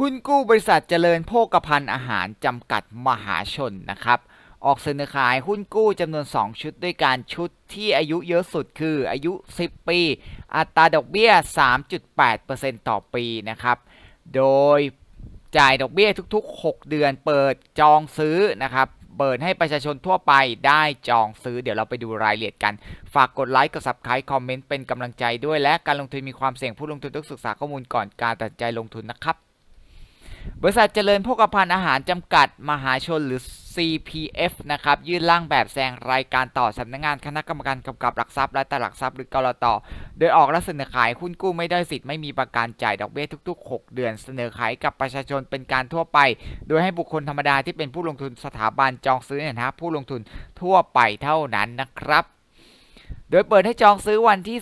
หุ้นกู้บริษัทเจริญโภคภัณฑ์อาหารจำกัดมหาชนนะครับ ออกเสนอขายหุ้นกู้จำนวน 2 ชุดด้วยการชุดที่อายุเยอะสุดคืออายุ 10 ปี อัตราดอกเบี้ย 3.8%ต่อปีนะครับ โดยจ่ายดอกเบี้ยทุกๆ 6 เดือนเปิดจองซื้อนะครับเปิดให้ประชาชนทั่วไปได้จองซื้อ เดี๋ยวเราไปดูรายละเอียดกัน ฝากกดไลค์กด subscribe คอมเมนต์เป็นกำลังใจด้วยและการลงทุนมีความเสี่ยงผู้ลงทุนต้องศึกษาข้อมูลก่อนการตัดใจลงทุนนะครับ บริษัทเจริญโภคภัณฑ์อาหารจำกัดมหาชนหรือ CPF นะครับยื่นร่างแบบแซงรายการต่อสำนักงานคณะกรรมการกำกับหลักทรัพย์และตลาดหลักทรัพย์หรือกรตโดยออกและเสนอขายหุ้นกู้ไม่ได้สิทธิ์ไม่มีประกันจ่ายดอกเบี้ยทุก ๆ 6 เดือน เสนอขายกับประชาชนเป็นการทั่วไป โดยให้บุคคลธรรมดาที่เป็นผู้ลงทุนสถาบันจองซื้อในฐานะผู้ลงทุนทั่วไปเท่านั้นนะครับโดยเปิดให้จองซื้อวันที่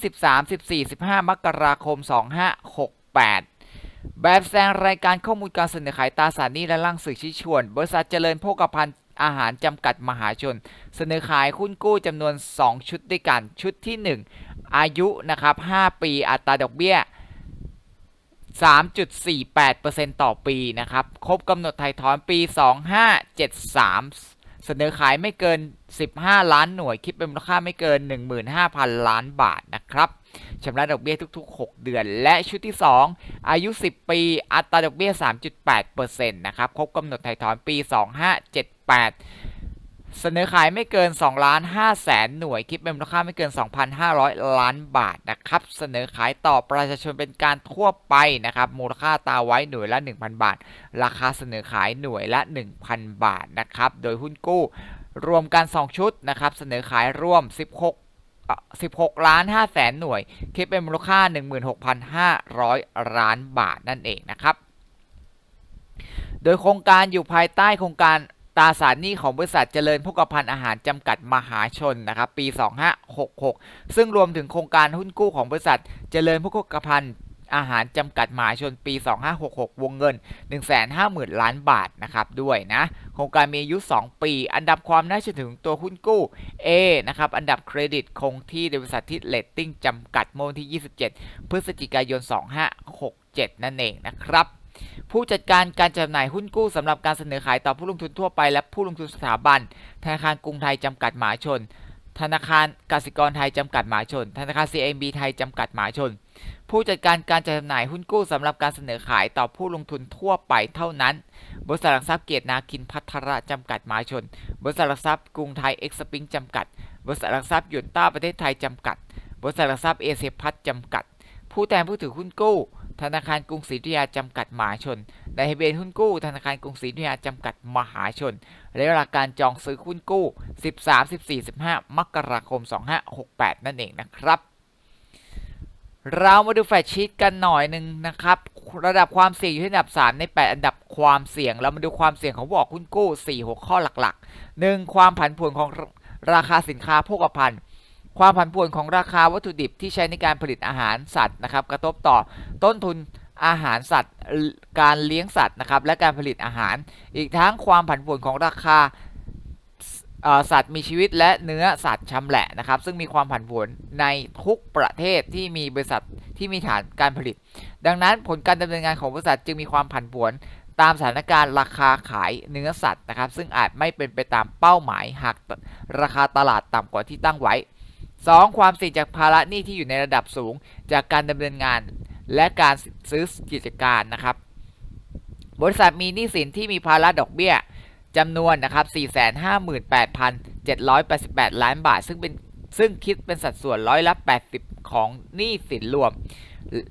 13 14 15 มกราคม 2568 แบบแสดงรายการข้อมูลการเสนอขายตราสารหนี้และร่างสื่อชี้ชวน บริษัทเจริญโภคภัณฑ์อาหารจำกัดมหาชน เสนอขายหุ้นกู้จำนวน 2 ชุดด้วยกัน ชุดที่ 1 อายุนะครับ 5 ปีอัตราดอกเบี้ย 3.48%ต่อปีนะครับ ครบกำหนดไถ่ถอนปี 2573 เสนอขายไม่เกิน 15 ล้านหน่วย คิดเป็นมูลค่าไม่เกิน 15,000 ล้านบาทนะครับ ชำระดอกเบี้ยทุก ๆ 6 เดือน และชุดที่ 2 อายุ 10 ปี อัตราดอกเบี้ย 3.8%นะครับครบกำหนดไถ่ถอนปี 2578 เสนอขายไม่เกิน2ล้าน5แสนหน่วย คิดเป็นมูลค่าไม่เกิน 2,500 ล้านบาทนะครับ เสนอขายต่อประชาชนเป็นการทั่วไปนะครับ มูลค่าตาไว้หน่วยละ 1,000 บาท ราคาเสนอขายหน่วยละ 1,000 บาทนะครับ โดยหุ้นกู้รวมกัน 2 ชุดนะครับ เสนอขายร่วม 16 16 ล้าน5แสนหน่วย คิดเป็นมูลค่า 16,500 ล้านบาทนั่นเองนะครับ โดยโครงการอยู่ภายใต้โครงการตราสารหนี้ของบริษัทเจริญโภคภัณฑ์อาหารจำกัดมหาชนนะครับปี 2566 ซึ่งรวมถึงโครงการหุ้นกู้ของบริษัทเจริญโภคภัณฑ์ อาหารจำกัดหมหาชนปี 2566 วงเงิน 150,000 ล้านบาทนะครับด้วยนะ โครงการมีอายุ 2 ปี อันดับความน่าเชื่อถือของตัวหุ้นกู้ A นะครับ อันดับเครดิตคงที่โดบริษัทที่เลตติ้งจำกัดเมื่อวันที่ 27 พฤศจิกายน 2567 นั่นเองนะครับผู้จัดการการจำหน่ายหุ้นกู้สำหรับการเสนอขายต่อผู้ลงทุนทั่วไปและผู้ลงทุนสถาบันธนาคารกรุงไทยจำกัดหมหาชน ธนาคารกสิกรไทยจำกัดหมหาชน ธนาคาร CMB ไทยจำกัดหมหาชน ผู้จัดการการจำหน่ายหุ้นกู้สำหรับการเสนอขายต่อผู้ลงทุนทั่วไปเท่านั้น บริษัทหลักทรัพย์เกียรตินาคินพัทระจำกัดหมหาชน บริษัทหลักทรัพย์กรุงไทยเอ็กซ์ปิงจำกัด บริษัทหลักทรัพย์ยุนต้าประเทศไทยจำกัด บริษัทหลักทรัพย์เอเชียพัฒจำกัด ผู้แทนผู้ถือหุ้นกู้ ธนาคารกรุงศรีอยุธยาจำกัดมหาชน ในทะเบียนหุ้นกู้ ธนาคารกรุงศรีอยุธยาจำกัดมหาชนและเวลาการจองซื้อหุ้นกู้ 13 14 15 มกราคม 2568 นั่นเองนะครับ เรามาดูแฟชชีตกันหน่อยหนึ่งนะครับ ระดับความเสี่ยงอยู่ที่อันดับ 3 ใน 8 อันดับความเสี่ยง เรามาดูความเสี่ยงของบอกหุ้นกู้ 4 หัวข้อหลักๆ 1. ความผันผวนของราคาสินค้าโภคภัณฑ์ ความผันผวนของราคาวัตถุดิบที่ใช้ในการผลิตอาหารสัตว์นะครับ กระทบต่อต้นทุนอาหารสัตว์ การเลี้ยงสัตว์นะครับ และการผลิตอาหาร อีกทั้งความผันผวนของราคาสัตว์มีชีวิตและเนื้อสัตว์ชำแหละนะครับ ซึ่งมีความผันผวนในทุกประเทศที่มีบริษัทที่มีฐานการผลิต ดังนั้นผลการดำเนินงานของบริษัทจึงมีความผันผวนตามสถานการณ์ราคาขายเนื้อสัตว์นะครับ ซึ่งอาจไม่เป็นไปตามเป้าหมายหากราคาตลาดต่ำกว่าที่ตั้งไว้ 2. ความเสี่ยงจากภาระหนี้ที่อยู่ในระดับสูง จากการดำเนินงาน และการซื้อกิจการนะครับ บริษัทมีหนี้สินที่มีภาระดอกเบี้ยจำนวนนะครับ 458,788 ล้านบาท ซึ่งเป็นซึ่งคิดเป็นสัดส่วนร้อยละ 80 ของหนี้สินรวม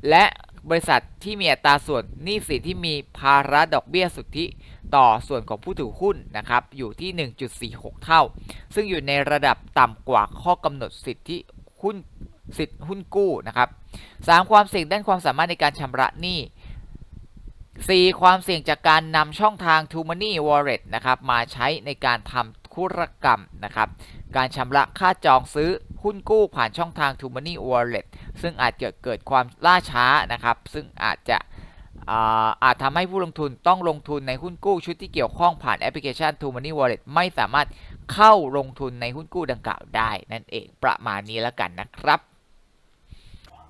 และ บริษัทที่มีอัตราส่วนหนี้สินที่มีภาระดอกเบี้ยสุทธิต่อส่วนของผู้ถือหุ้นนะครับอยู่ที่ 1.46 เท่า ซึ่งอยู่ในระดับต่ำกว่าข้อกำหนดสิทธิหุ้นสิทธิหุ้นกู้นะครับ 3. ความเสี่ยงด้านความสามารถในการชำระหนี้ 4. ความเสี่ยงจากการนำช่องทาง t o Money Wallet นะครับมาใช้ในการทำธุรกรรมนะครับ การชำระค่าจองซื้อ หุ้นกู้ผ่านช่องทาง t o Money Wallet ซึ่งอาจเกิดเกิดความล่าช้านะครับ ซึ่งอาจจะอาจทำให้ผู้ลงทุนต้องลงทุนในหุ้นกู้ชุดที่เกี่ยวข้องผ่านแอปพลิเคชัน t o Money Wallet ไม่สามารถเข้าลงทุนในหุ้นกู้ดังกล่าวได้ นั่นเองประมาณนี้แล้วกันนะครับ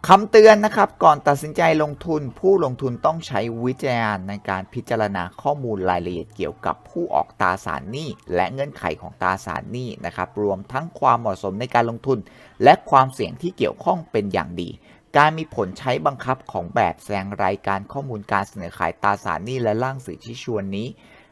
คำเตือนนะครับ ก่อนตัดสินใจลงทุนผู้ลงทุนต้องใช้วิจารณญาณในการพิจารณาข้อมูลรายละเอียดเกี่ยวกับผู้ออกตราสารหนี้ และเงื่อนไขของตราสารหนี้นะครับ รวมทั้งความเหมาะสมในการลงทุน และความเสี่ยงที่เกี่ยวข้องเป็นอย่างดี การมีผลใช้บังคับของแบบแสดงรายการข้อมูลการเสนอขายตราสารหนี้และร่างสื่อชี้ชวนนี้